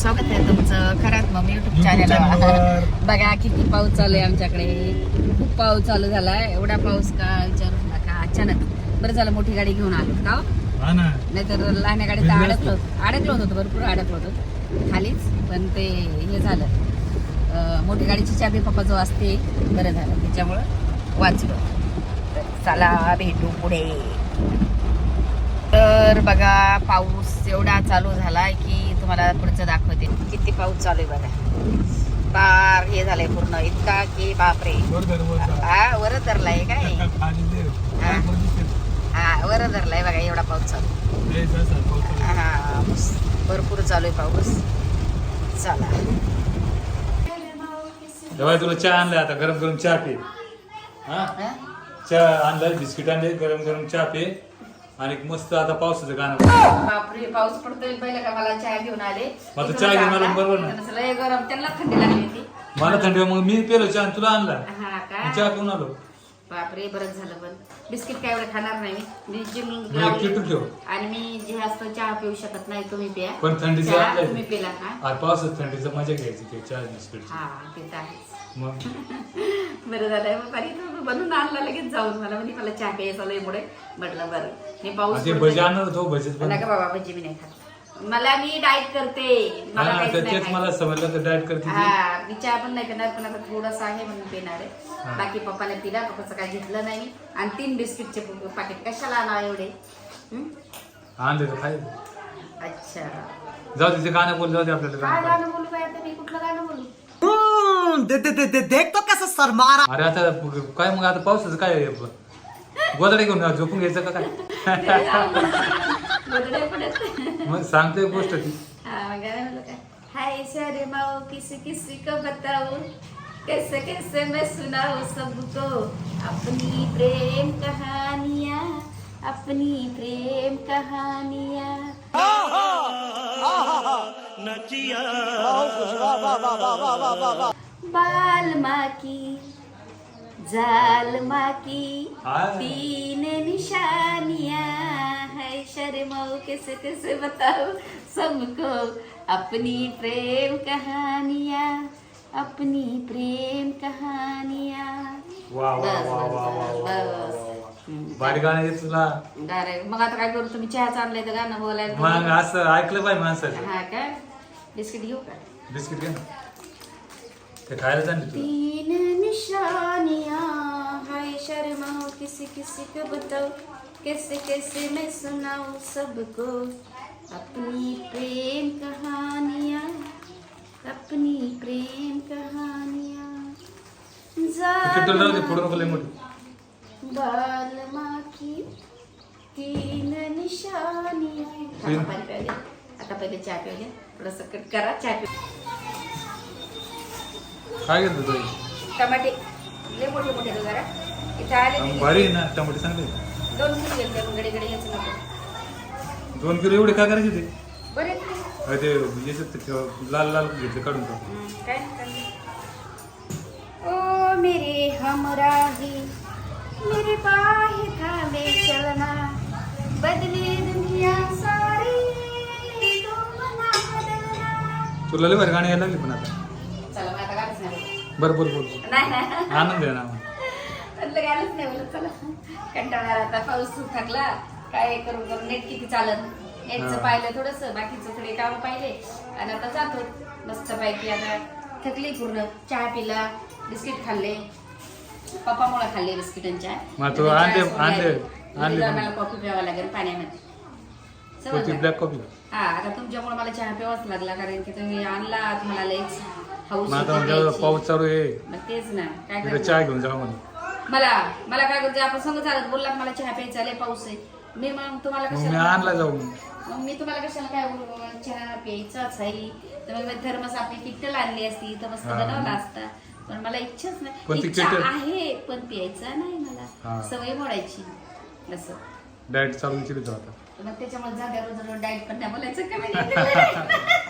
स्वागत आहे तुमचं खरात मग युट्यूब चॅनल. बघा किती पाऊस चालू आहे आमच्याकडे. खूप पाऊस चालू झालाय. एवढा पाऊस का विचारू नका. अचानक. बरं झालं मोठी गाडी घेऊन आलो का हो? नाहीतर लहान्या गाडीत. अडकलो अडकलो होतो भरपूर अडकलो होतो. खालीच. पण ते हे झालं. मोठी गाडीची चाबी पप्पाजवळ असते बरं झालं. त्याच्यामुळं वाचलो. चला भेटू पुढे. तर बघा पाऊस एवढा चालू झालाय की तुम्हाला पुढचं दाखवते किती पाऊस चालू आहे बघा पार हे झालंय पूर्ण इतका की बापरे. हा वर धरलाय काय. हा. वर धरलाय बघा एवढा पाऊस चालू. हा. भरपूर चालू आहे पाऊस चला तेव्हा तुला चहा आणलाय आता गरम गरम चहा पे हा? चहा आणलाय बिस्किट आणले गरम गरम चहा पे आणि मस्त आता पावसाचं गाणं बापरे पाऊस पडतोय. पहिलं का मला चहा घेऊन आले? मग चहा घेऊन आलो बरोबर ना? लय गरम त्यांना थंडी लागली होती. मला थंडी मग मी पेलो चहा आणि तुला आणला. हा मी का चहा पिऊन आलो. बापरे बरंच झालं पण. बिस्किट काय एवढं खाणार नाही. मी जिम मी एक किटू ठेव. आणि मी जे असतं चहा पिऊ शकत नाही तुम्ही पिया. पण थंडीचं चहा. तुम्ही पिला का? पावसात थंडीचं मजा घ्यायची ते चहा बिस्किट हा ते तर आहेच. बरं झालं मग पाणी बनवून आणला लगेच जाऊन मला म्हणजे मला चहा प्यायचा लय मुळे म्हटलं बरं. मी पाऊस पण. नका बाबा भजी मी नाही खात. मला मी डाएट करते. मला हा, मला. समजलं तर डाएट करते. हा मी चहा पण नाही करणार पण आता थोडासा आहे म्हणून पिणार आहे. हा. बाकी पप्पाला पिला पप्पाचं काय घेतलं नाही. मी. आणि तीन बिस्किटचे पाकिट. कशाला आणा एवढे? हं? आणले तर खायचं अच्छा. जाऊ दे ते गाणं बोल जाऊ दे आपल्याला काय गाणं गाणं बोलू काय आता? मी कुठलं गाणं बोलू! हम्म, दे, दे, दे, दे, देख तो कैसा शर्मा रहा अरे आता काय मग आता पावसाचं काय? गोदडे घेऊन झोपून घ्यायचं का काय? मग सांगतोय गोष्ट ती. हाँ हाय सारे माओ किसी किसी को बताओ कैसे कैसे मैं सुनाऊं सबको? अपनी प्रेम कहानियाँ अपनी प्रेम कहानियाँ। बाल माँ की जाल माँ की हाँ। तीन निशानियाँ है। शर्माओ कैसे कैसे बताओ सबको अपनी प्रेम कहानियाँ अपनी प्रेम कहानियाँ। वा वा वा वा. भारी गाणं आहे तुला? डायरेक्ट. मग आता काय करू? तुम्ही चहा आणलंय तर गाणं मग बोलायला असं ऐकलं पाहिजे माणसाचं. हा काय बिस्किट घेऊ का? बिस्किट घे ना. ते खायला जाणे तीन निशानियाँ हाय शर्माओ किसी किसी को बताओ कैसे कैसे मैं सुनाऊं सबको। अपनी प्रेम कहानियाँ अपनी प्रेम कहानियाँ। बाल की तीन निशानियाँ। थांबा, पाणी प्यायले आता पहिले चहा प्यायले थोडंसं कट करा चहा काय घेतो तू? टमाटे. लय मोठे मोठे जरा. इथे आले ते. भारी आहे ना टमाटे चांगले दोन किलो घेतले पण गडे गडे यायचं नको दोन किलो एवढे काय करायचे ते? बरे आहेत ते. अरे ते याच्यात ठेव- लाल लाल घेतले काढून टाक. हम्म, काय. ओ मेरे हमराही मेरे बाहे थामे चलना बदले दुनिया सारी तुम ना बदलना. तुला लय भारी गाणी यायला लागली पण आता. बरं बोल नाही नाही. आनंद आहे ना. म्हटलं गाणंच नाही बोलत चला. कंटाळा आता पाऊस थकला. काय करून नेट किती चालत? नेटचं. पाहिलं थोडस बाकीचं थोडे काम पाहिले. आणि आता जातो. मस्त पैकी आता थकली पूर्ण. चहा पिला बिस्किट खाल्ले. पप्पामुळे खाल्ले बिस्किट आणि चहा. कॉफी प्यावा लागेल पाण्यामध्ये. हा आता तुमच्यामुळे मला चहा प्यावाच लागला कारण की तुम्ही आणला तुम्हाला लयच हाऊस मग आता होती. पाऊस चालू आहे. मग तेच ना. काय तिथे करणार? चहा घेऊन जा म्हणे मला मला काय करते आपण संग चालत बोलला मला चहा प्यायचा लय पाऊस आहे. मी मग तुम्हाला मग मी कशाला आणला जाऊ मग. मी तुम्हाला कशाला काय बोलू? चहा प्यायचाच आहे. तर मग थर्मस आपली किट्टल आणली असती तर मस्त हा. बनवला असता. पण मला इच्छाच पण नाही ती इच्छा किट्टल- आहे पण प्यायचा नाही मला. हा. सवय मोडायची. असं. डाएट चालू केली आता. मग त्याच्यामुळे जाग्यावर जर डाएट पण नाही बोलायचं कमी लय कमी लय डाएट डाएट चाललंय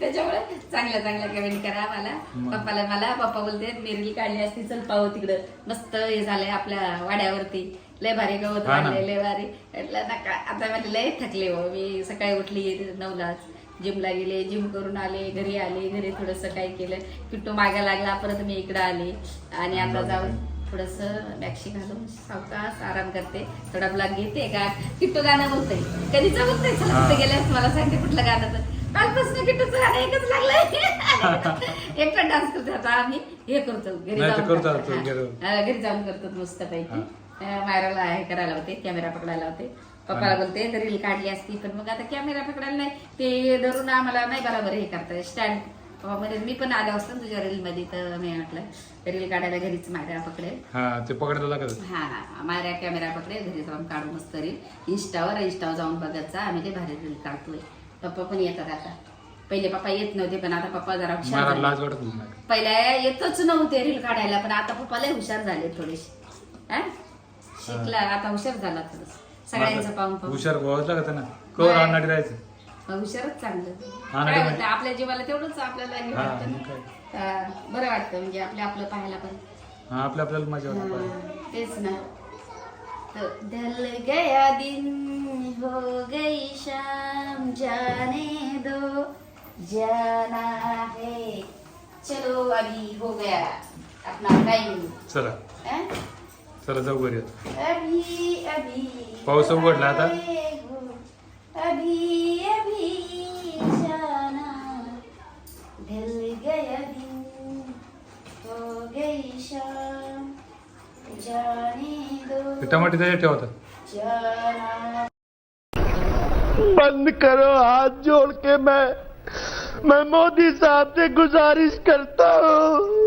त्याच्यामुळे चांगल्या चांगल्या कमेंट करा मला. पप्पाला मला पप्पा बोलते मी रील काढली असती चल पाहू तिकडं. मस्त हे झालंय आपल्या वाड्यावरती. लय भारी गवत. वाढले लय भारी. म्हटलं नका. आता मला लय थकले हो मी. सकाळी उठली नऊलाच. जिमला गेले जिम करून आले घरी आले घरी थोडस काय केलं. किट्टू मागा लागला परत मी इकडे आले. आणि आता जाऊन थोडस मॅक्सी घालून सावकाश आराम करते. थोडा ब्लॉग घेते का? किट्टू गाणं बोलतोय. कधीच बोलतोय चला. तिथे गेल्यास? मला सांगते कुठलं गाणं तर. कालपासून किट्टूचं गाणं एकच लागलंय. एकटा डान्स करतो आता आम्ही. हे करतो घरी जाऊन. घरी. जाऊन. करतो मस्त पैकी मायराला हे करायला होते कॅमेरा पकडायला होते. पप्पाला बोलते तर रील काढली असती पण मग आता कॅमेरा पकडायला नाही. ते धरून आम्हाला नाही बरोबर हे करता स्टँड म्हणजे मी पण आले असतो ना तुझ्या रील मध्ये तर मी म्हटलं रील काढायला घरीच मायरा पकडेल. हा ते पकडायला लागत हा मायरा कॅमेरा पकडेल घरी जाऊन काढू मस्त रील इंस्टावर इंस्टावर जाऊन बघायचा आम्ही ते भारी रील काढतोय. पप्पा पण येतात आता. पहिले पप्पा येत नव्हते पण आता पप्पा जरा हुशार मला झाले. लाज वाटत होती नाही पहिल्या येतच नव्हते रील काढायला पण आता पप्पा लय हुशार झाले थोडेसे. हा? शिकला आता हुशार झाला थोडस. सगळ्यांचं पाहून पाहून. हुशार व्हावंच लागत ना. कवर नाही. आणणारी राहायचं. हुशारच चांगलं. हा, काय आपल्या जीवाला तेवढंच आपल्याला हे वाटतं? मग ना. बरं वाटतं म्हणजे आपलं आपलं पाहायला पण. हा आपल्या आपल्याला मजा वाटत हाँ, तेच ना. तो ढल गया दिन हो गई शाम जाने दो जाना है। चलो अभी हो गया अपना टाइम चला? चला जाऊ घरी आता. अभी अभी पाऊस उघडला आता. अभी अभी जाना। ढल गया दिन हो गई शाम। जाने दो। ते टमाटे त्याच्यात ठेवतात जाना। बंद करो हाथ जोड़ के मैं मैं मोदी साहब से गुजारिश करता हूँ।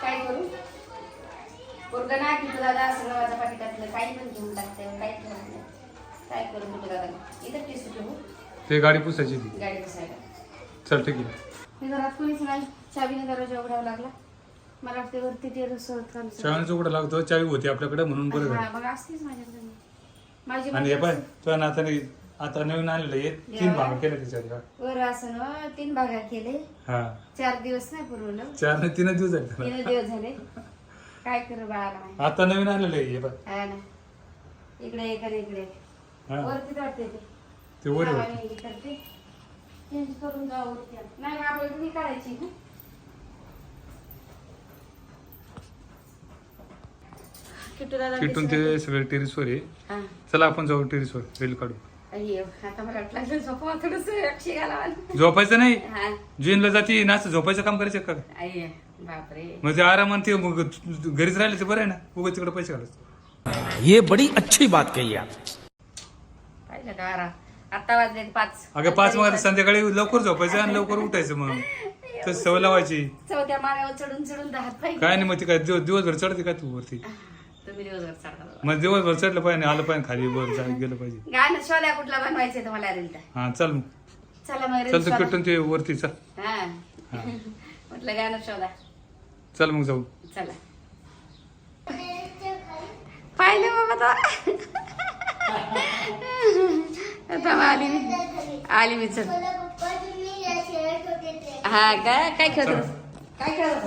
काय करू? पोरगं ना की तुला दादा सगळं माझ्या पाकिटातलं काही पण घेऊन टाकते काही ठेवत नाही काय इथं ठेवू? ते गाडी पुसायची ती गाडी बसायला चल ठीक आहे. मी घरात कोणीच नाही. चावीने दरवाजा उघडावा लागला. मला वाटते वरती टेरेस चावीचं उघडं लागतो चावी होती आपल्याकडे म्हणून बरं झालं. असतेच माझ्याकडे. माझी आणि हे पाय तुझ्या नाताने आता नवीन आणलेलं हे तीन भाग केले त्याच्यात वर असं ना तीन भागा केले. हा. चार दिवस नाही पुरवलं चार नाही तीनच दिवस झाले. त्याला. तीन दिवस झाले. काय करू बाळाला माहिती. आता नवीन आणलेलं आहे हे पाय. हा ना. इकडे एक आणि इकडे. एक. हा. वरती ते. ते वर हा, होतं. मी हे करते. चेंज करून जाऊ वरती आता. नाही मग आपण तुम्ही काढायची ना किट्टू दादा तिथून दिसला ते सगळे टेरिसवर आहे. हा. चला आपण जाऊ टेरिसवर वेल काढू. अय्यो, आता मला वाटलं लागलं झोपावं थोडंसं अक्षय घालावं. झोपायचं नाही? हा. जीनला जाती नाच झोपायचं काम करायचं का? अय्य, बापरे. मग ते आरामात ते मग घरीच राहिले ते बरं आहे ना? उगाच तिकडे पैसे घालायचे ये बड़ी अच्छी बात कही आप। आता वाजले पाच. अगं पाच मग संध्याकाळी लवकर झोपायचं आणि लवकर उठायचं मग. तर सवय लावायची. चौथ्या माळ्यावर चढून चढून दहात पाहिजे काय नाही मग ती काय दिवस दिवसभर चढते का तू वरती? तुम्ही दिवसभर चढता मग दिवसभर चढलं पाहिजे आलं पाहिजे खाली वर जा- गेलं पाहिजे. गाणं शोल्या कुठला तुम्हाला हा चल मग. चला मग चल तू ते वरती चल. हा. म्हटलं गाणं शोधा? चल मग जाऊ. चला. पाहिलं बाबा तो. आली मी आली मी चल. हा काय काय खेळत? काय खेळत?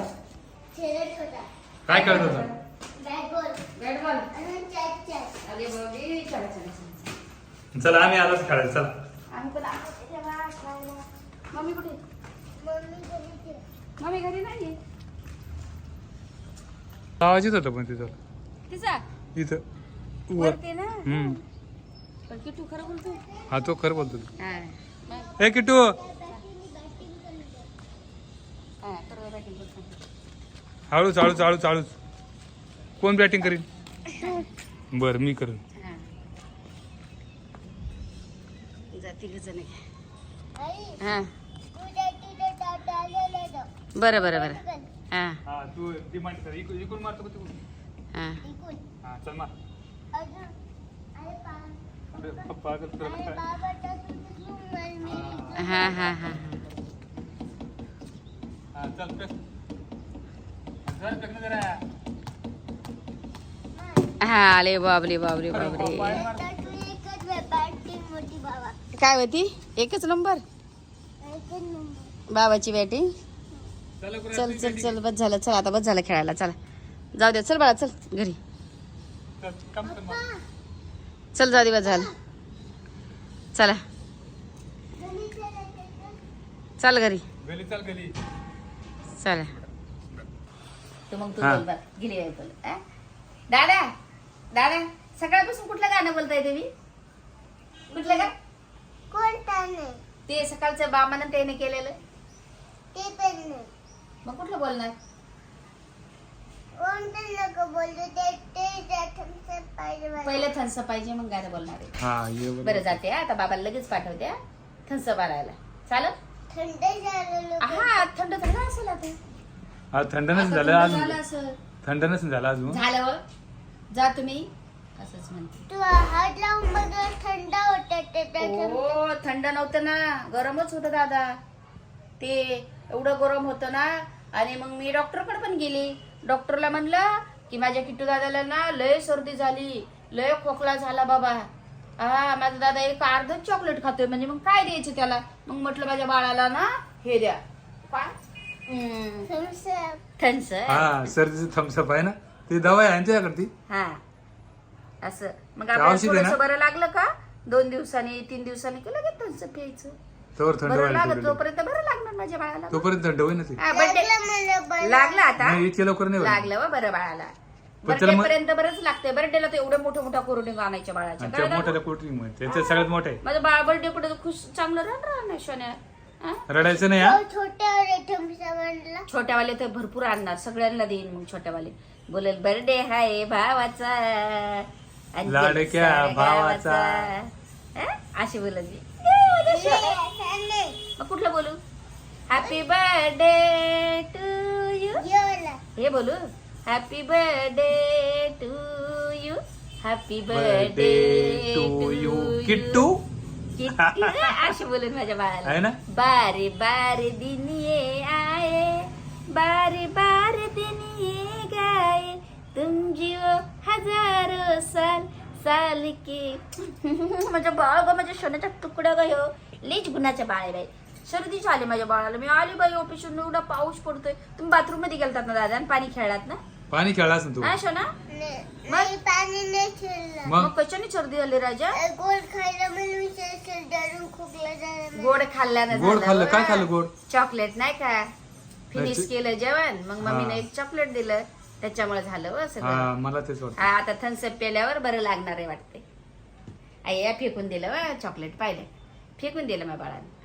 काय करत होता? बॅट बॉल अरे बाबी चला चला चला चला. आम्ही आलोच खेळायला चला. आम्ही पण आलो. तेव्हा खेळायला. मम्मी कुठे? मम्मी घरी नाहीये. आवाज येत होता पण तिथं. तिचा? इथं. वरती ना? हम्म. पण किटू खरं बोलतोय हा तो खरं बोलतो. हा. ए किटू हा तर बॅटिंग करतो. हळूच हळूच हळूच हळूच. कोण बॅटिंग करीन? बरं मी करेन. हा. हा बरं बरं बरं. हा. हा तू डिमांड कर. इकडून मारतो का हा. हा चल मार. अरे हा हा हा. हा आले बाबरे बाबरे बाबरे काय होती एकच नंबर? बाबाची बॅटिंग चल चल चल बस झालं चल आता बस झालं खेळायला चला. जाऊ दे चल बाळा चल घरी. चल जा दिवस झाला. चला. चल घरी. चाल गेली चला. तू मग तू. बोल बघ. गेली बोल. आ? दादा दादा सकाळपासून कुठलं गाणं बोलताय तुम्ही? कुठलं का कोणता नाही ते सकाळचं बामानं त्याने केलेलं? ते पण नाही. मग कुठलं बोलणार कोणतं नको बोलू ते ते प्रथमचं पाहिजे मला. पहिलं थन्स पाहिजे मग गाणं बोलणार आहे. हा ये बरं. बरं जाते हा. आता बाबाला लगेच पाठवते थन्स आणायला चालत थंड झालं हा थंड झालं असेल आता. आज थंड नसेल आता झालं थंड झालं असेल. थंड नसेल झालं अजून. झालं हो. जा तुम्ही. असंच म्हणते. तू हात लावून बघ थंड होत ते हो थंड नव्हतं ना. गरमच होतं दादा. ते एवढं गरम होतं ना. आणि मग मी डॉक्टरकडे पण गेली. डॉक्टरला म्हणलं की माझ्या किट्टू दादाला ना लय सर्दी झाली लय खोकला झाला बाबा. हा माझा दादा एक अर्ध चॉकलेट खातोय म्हणजे मग काय द्यायचं त्याला? मग म्हटलं माझ्या बाळाला ना हे द्या. थम्सअप हा सर्दीचं थम्सअप आहे ना? ती दवा आहे ती. हा. असं. मग आपल्याला औषध आहे ना? थोडंसं बरं लागलं का? दोन दिवसांनी तीन दिवसांनी की लगेच थन्स प्यायचं तोवर थंड बरं व्हायला लागत ठेवलेलं. बरं लागणार माझ्या बाळाला? तोपर्यंत थंड होईन ते हा, लागलं आता? नाही इतके लवकर नाही होईल. लागलं व बरं बाळाला. पण त्याला बर्थडे मग- पर्यंत बरंच लागतंय. बर्थडेला तर एवढे मोठ्या मोठ्या कोरोनिंग आणायच्या बाळाच्या. आणि कळलं? त्या ना? मोठ्याला त्याचं सगळ्यात मोठं आहे. माझं बाळ बर्थडे कुठे खुश चांगलं राहणार ना हा? रडायचं नाही हा? छोट्या छोट्यावाले तर भरपूर आणणार. सगळ्यांना देईन मग छोट्यावाले. बोलेल बर्थडे हाय भावाचा. आणि लाडक्या साऱ्या भावाचा. गावाचा. हा? अशी बोलत मी. असं मग कुठलं बोलू? हॅपी बर्थडे टू यू हे बोलू? Happy birthday to you happy birthday to you Kittu अशी बोलून माझ्या आहे बाळाला ना? बारे बारे दिन ये आए बारे बारे दिन ये गाए तुम जिओ हजारो साल. साल के माझ्या बाळ ग माझ्या सोन्याचा तुकडा ग लेच गुणाच्या बाळ आहे बाई सर्दीच आली माझ्या बाळाला. मी आली बाई ऑफिसून एवढा पाऊस पडतोय. तुम्ही बाथरूममध्ये गेलतात ना दादा आणि पाणी खेळलात ना? पाणी खेळला असेल तू. हा शोना? नाही नाही, पाणी नाही खेळलं. मग? मग कशाने सर्दी झाली राजा? गोड खायला विचार खोकला झाला मला. गोड खाल्ल्यानं गोड झालं. खाल्लं. काय खाल्लं गोड? चॉकलेट नाही का? फिनिश केलं जेवण. मग मम्मीने हा. एक चॉकलेट दिलं. त्याच्यामुळे झालं हा सगळं. मला तेच वाटतं. हा आता थन्सअप पेल्यावर बरं लागणार आहे वाटते आई या फेकून दिलं व चॉकलेट पाहिलं. फेकून दिलं माझ्या बाळाने. हा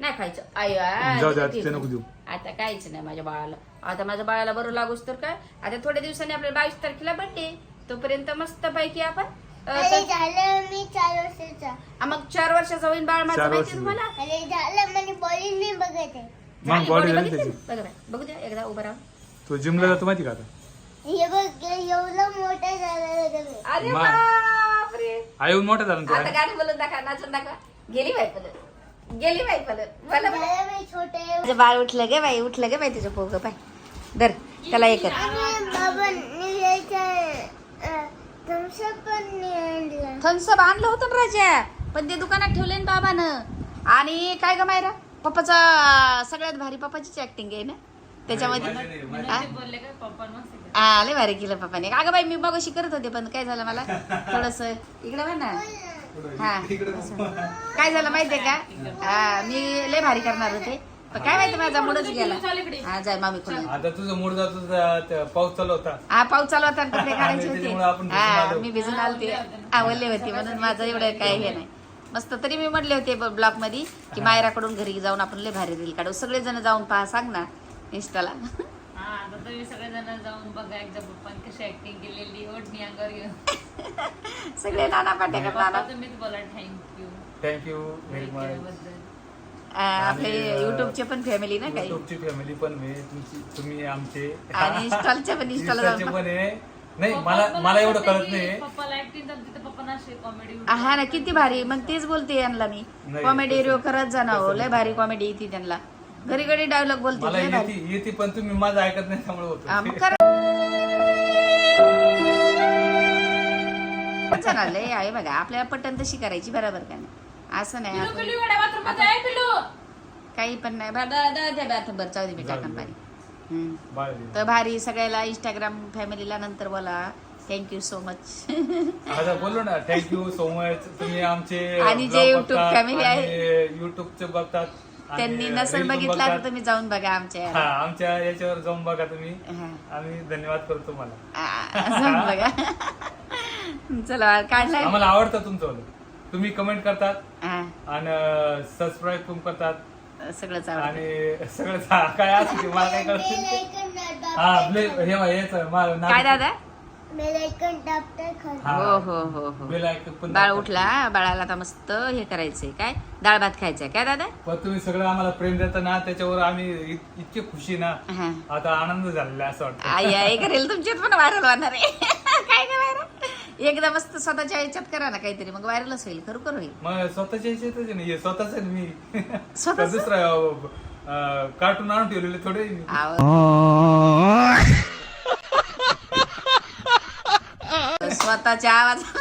नाही खायचं. आई जाऊ दे, आता ते नको देऊ. आता काहीच नाही माझ्या बाळाला. आता माझ्या बाळाला बरं लागूच तर काय? आता थोड्या दिवसांनी आपल्याला बावीस तारखेला बर्थडे तोपर्यंत मस्त पैकी आपण अं, अरे तर- झालं मी चार वर्षाचा. आ, मग चार वर्षाचा होईल बाळ माझं चार माहिती वर्षाचं. तुम्हाला? अरे झालं मला बॉडी नाही बघत. आहे मग झाली बॉडी body झाली बघितली? त्याची. बघा बाई, बघू द्या एकदा उभं राहून. तो जिमला जातो माहिती का आता? हे बघ एवढं मोठं झालं अरे. बापरे. आई येऊन मोठा झाला ना आता गाणं बोलून दाखवा नाचून दाखवा. गेली बाई पलट गेली बाई मला माझं बाळ उठलं गे बाई उठलं गे बाई तुझं पोग बाय धर त्याला एक यायचं थम्सअप पण नाही आणलं होतं ना राजा. पण ते दुकानात ठेवले ना बाबानं. आणि काय ग मायरा? पप्पाचा सगळ्यात भारी पप्पाचीच ऍक्टिंग आहे ना? त्याच्यामध्ये लय भारी केलं पप्पाने. अगं बाई मी मग करत होते पण काय झालं मला? थोडस इकडे बघ ना. हा. काय झालं माहितीये का? हा मी लय भारी करणार होते. पण काय माहिती माझा मूडच गेला. हा जाय मामी खोली आता तुझं मूड जातो पाऊस चालू होता. हा पाऊस चालू होता आणि कपडे काढायचे होते. भिजून हा आलो. मी भिजून आलते. आवडले होते म्हणून माझं एवढं काय हे नाही. मस्त तरी मी म्हटले होते ब्लॉगमध्ये की मायराकडून घरी जाऊन आपण लय भारी रील काढू. सगळे जण जाऊन पहा सांग ना इंस्टाला आता तुम्ही सगळेजण जाऊन बघा एकदा पप्पांनी कशी ऍक्टिंग केलेली. ओढणी अंगावर घेऊन. सगळे नाना पाटेकर नाना. तुम्हीच बोला थँक्यू थँक्यू व्हेरी मच आपले युट्यूबचे पण फॅमिली ना काही? तुमची फॅमिली पण आहे. तुमची तुम्ही आमचे. आणि पण जाऊन पण आहे. नाही मला मला एवढं कळत नाही पप्पाला ऍक्टिंग जमते तर पप्पांना अशी कॉमेडी हा ना किती भारी. मग तेच बोलते यांना मी. कॉमेडी रिओ करत जा ना हो लय भारी कॉमेडी येते त्यांना. घरी घरी डायलॉग बोलते मला येते येते पण तुम्ही माझं ऐकत नाही त्यामुळे हा, मग होतं करा चला, लय आहे बघा आपल्याला पटन तशी करायची बरोबर का नाही? असं नाही आपण पिलू गाड्या बाथरूममध्ये आहे पिलू काही पण नाही बरं, जाऊ दे मी टाकन. बाय. तर भारी सगळ्याला इंस्टाग्राम फॅमिलीला नंतर बोला. थँक्यू सो मच आता बोललो ना थँक्यू सो मच तुम्ही आमचे आणि जे YouTube बघतात family आहे, युट्यूबचे बघतात. त्यांनी नसेल बघितला. तर तुम्ही जाऊन बघा आमच्या हा याला. आमच्या याच्यावर जाऊन बघा तुम्ही. हा. आम्ही धन्यवाद करतो मला आ, जाऊन बघा. चला काढलाय. आम्हाला आवडतं तुमचं. तुम्ही कमेंट करतात हा, आणि सबस्क्राईब पण करतात. सगळंच आवडतं. आणि सगळं काय असं ते मला काय कळत हा ब्ले हे बघ, हेच माझं नाव- काय दादा? हा. हो हो हो हो. बेल ऐकत पण बाळ. उठला बाळाला आता मस्त हे करायचंय. काय? डाळ भात खायचंय काय दादा? पण तुम्ही सगळं आम्हाला प्रेम देता ना त्याच्यावर आम्ही इत- इतके खुशी ना हा. आता आनंद झालेला आहे असं वाटतं. आई आई करेल तुमच्यात पण व्हायरल होणार आहे. काय काय व्हायरल एकदा मस्त स्वतःच्या याच्यात करा ना काहीतरी मग व्हायरलच होईल खरोखर होईल. मग स्वतःच्या याच्यातच नाही स्वतःच मी. स्वतःच? दुसरा कार्टून आणून ठेवलेले थोडे. आव- स्वतःच्या आवाज तसं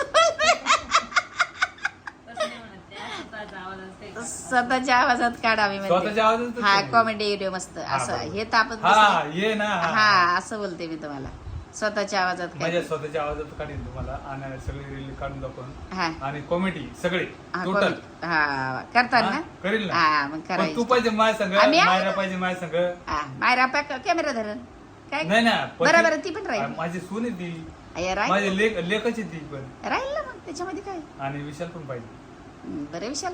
नाही म्हणत ते, असं स्वतःचा आवाज असते. स्वतःच्या आवाजात काढावी स्वतःच्या म्हणजे हा. कॉमेडी व्हिडिओ मस्त. असं बरोबर. हे तर आपण हा ये ना. हा असं बोलते मी तुम्हाला. स्वतःच्या आवाजात माझ्या काय स्वतःच्या आवाजात काढीन तुम्हाला. आणि सगळे रील काढून दाखवून. हा. आणि कॉमेडी सगळे. हा टोटल comedy. हा करतात हा, ना? करील ना. हा मग पण तू करायचं. पाहिजे माझ्या संग आम्ही आहे मायरा. पाहिजे माझ्या संग. हा मायरा कॅमेरा धरण. काय? नाही ना पण ती- बरं ती पण राहील. माझी सून आहे ती. अय्या, राहील. माझी लेख लेखच आहे ती पण. राहील ना मग त्याच्यामध्ये काय? आणि विशाल पण पाहिजे. बरं विशाल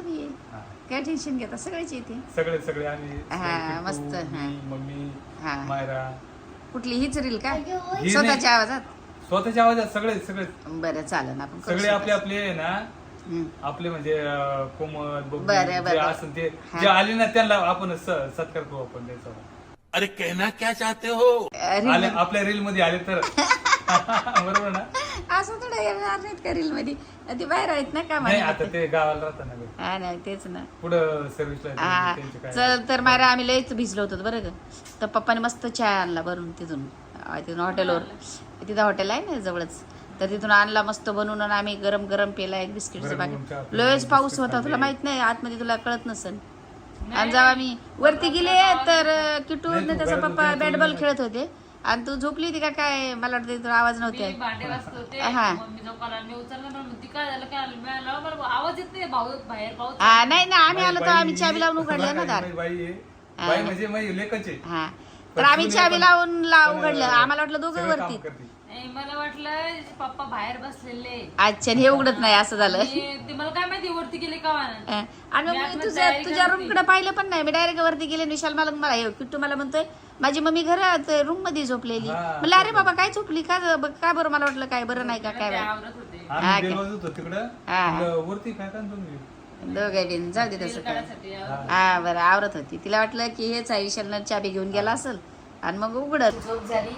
हा. काय टेन्शन घेता सगळेच येते सगळे सगळे आम्ही हा, मस्त, हा. मी, मम्मी हा. मायरा कुठली हीच रील का नाही. स्वतःच्या आवाजात स्वतःच्या आवाजात सगळे सगळे बरं चालेल आपण करू सगळे आपले. आपले आहे ना हम्म. आपले म्हणजे अं, कोमल बबलू, बरं, जे बरं. असेल ते. जे आले ना त्यांना आपण स- सत्कार करू आपण त्याचा अरे कहना क्या चाहते हो आपल्या रील मध्ये आले तर बरोबर ना असं थोडं येणार नाहीत का रील मध्ये ते बाहेर आहेत ना का नाही आता ते गावाला ना. हा नाही तेच ना. पुढं सर्व्हिसला हा. त्यांचे काय चल तर मारा आम्ही लयच भिजलो होतो बरं का. तर पप्पाने मस्त चहा आणला भरून तिथून. अं, तिथून हॉटेलवर. तिथं हॉटेल आहे ना जवळच. तर तिथून आणला मस्त बनवून आणि आम्ही गरम गरम पेला एक बिस्किटचं गरम गरम चहा पाकिट पिला, लयच पाऊस बिस्किट होता तुला खाल्ले. माहीत नाही आतमध्ये तुला कळत नसेल. आणि जेव्हा आम्ही वरती गेले तर नाही, तू त्याचा पप्पा बॅट बॉल. खेळत होते. आणि तू झोपली होती का काय? मला वाटतं तुला आवाज नव्हते. भांडे वाजत होते. हा. मम्मी मी उचललं काय झालं? काय आवाज येत नाही भाऊ बाहेर पाऊस हा नाही ना आम्ही आलो तर आम्ही चाबी लावून उघडलं ना दार. हा. म्हणजे हा तर पण आम्ही चाबी पण- लावून उघडलं. आम्हाला वाटलं दोघं वरती. मला वाटलं पप्पा बाहेर बसलेले. अच्छा आणि हे उघडत नाही असं झालं. ते मला काय माहिती वरती गेले का आणि मी मग तुझ्या तुझ्या. रूमकडे पाहिलं पण नाही. मी डायरेक्ट वरती गेले विशाल मला मला हे किट्टू मला म्हणतोय माझी मम्मी घरात रूममध्ये झोपलेली. म्हणलं अरे बाबा काय झोपली? का ज- ब- का बरं मला वाटलं काय बरं नाही का काय काय? वरती काय काय दोघे बिन जाऊ दे तसं काय. हा बरं आवरत होती. तिला वाटलं की हेच आहे विशालनं चाबी घेऊन गेला असेल. आणि मग उघडत. झोप झाली.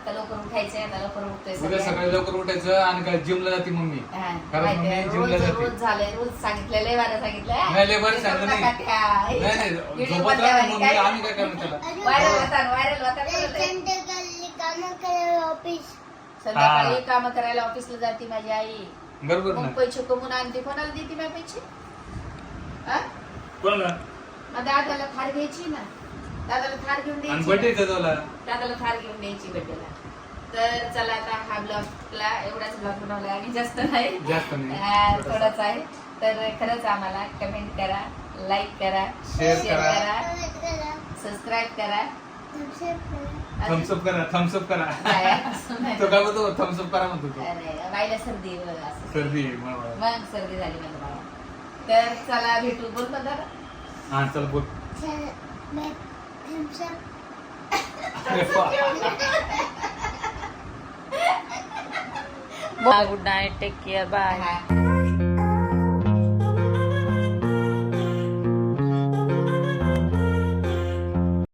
आता लवकर उठायचंय आता लवकर उठतोय उद्या सकाळी लवकर उठायचं आणि काय जिमला जाते मम्मी हा, कारण माहिती आहे. मम्मी जिमला रोज जाते रोज झालंय रोज सांगितलं लय बारा सांगितलं नाही, लय बरं ते सांगितलं करू नाही. नका त्या. नाही नाही व्हिडिओ झोपत मधल्या राहा वाली मम्मी काय? आम्ही काय करणार त्याला व्हायरल होता व्हायरल होता कळलं नाही. संध्याकाळी कामं करायला ऑफिस संध्याकाळी हा. काम करायला ऑफिसला जाते माझी आई बरोबर मग ना पैसे कमवून आणते कोणाला देते माझे पैसे हा? दादाला थार घ्यायची ना दादाला थार घेऊन आणि द्यायची बर्थडे ना. सजवला दादाला थार घेऊन द्यायची बड्डेला तर चला आता हा ब्लॉगला एवढाच ब्लॉग बनवला आणि जास्त नाही जास्त नाही. हा, थोडाच आहे तर खरंच आम्हाला कमेंट करा लाईक करा Share करा. करा सबस्क्राईब करा थम्सअप करा थम्सअप करा काय? असं नाही. तो काय म्हणतो थम्सअप करा म्हणतो तो अरे बाईला सर्दी आहे बघा असं. सर्दी आहे मला मग सर्दी झाली मला बाळा तर चला भेटू बोल दादा हा चल बोल. Good night take care bye.